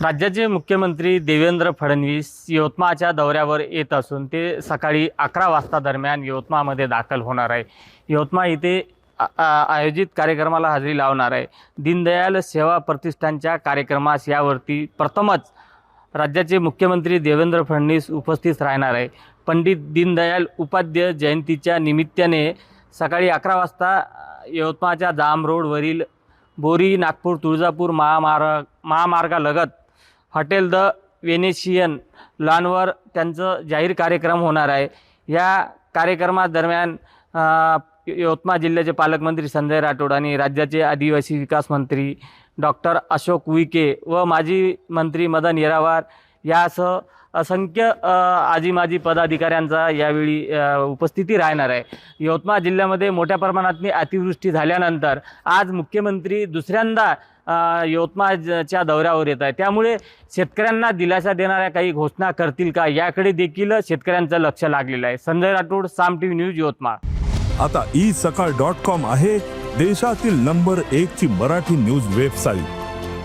राज्याचे मुख्यमंत्री देवेंद्र फडणवीस यवतमाळच्या दौऱ्यावर येत असून ते सकाळी अकरा वाजता दरम्यान यवतमाळमध्ये दाखल होणार आहे. यवतमाळ इथे आयोजित कार्यक्रमाला हजेरी लावणार आहे. दीनदयाल सेवा प्रतिष्ठानच्या कार्यक्रमास यावरती प्रथमच राज्याचे मुख्यमंत्री देवेंद्र फडणवीस उपस्थित राहणार आहे. पंडित दीनदयाल उपाध्याय जयंतीच्या निमित्ताने सकाळी अकरा वाजता यवतमाळच्या जाम रोडवरील बोरी नागपूर तुळजापूर महामार्ग महामार्गालगत हॉटेल द वेनेशियन लॉनवर त्यांचं जाहीर कार्यक्रम होणार आहे. या कार्यक्रमादरम्यान यवतमाळ जिल्ह्याचे पालकमंत्री संजय राठोड आणि राज्याचे आदिवासी विकास मंत्री डॉक्टर अशोक विके व माजी मंत्री मदन येरावार यासह असंख्य आजी माजी पदाधिकाऱ्यांचा यावेळी उपस्थिती राहणार आहे. यवतमाळ जिल्ह्यामध्ये मोठ्या प्रमाणात अतिवृष्टी झाल्यानंतर आज मुख्यमंत्री दुसऱ्यांदा यवतमाळच्या दौऱ्यावर येत आहे त्यामुळे शेतकऱ्यांना दिलासा देणाऱ्या काही घोषणा करतील का? याकडे देखील शेतकऱ्यांचं लक्ष लागलेलं आहे. Sanjay Rathod Saam T V news Yavatmal. आता ई सकाळ डॉट कॉम आहे देशातील नंबर एक ची मराठी न्यूज वेबसाईट.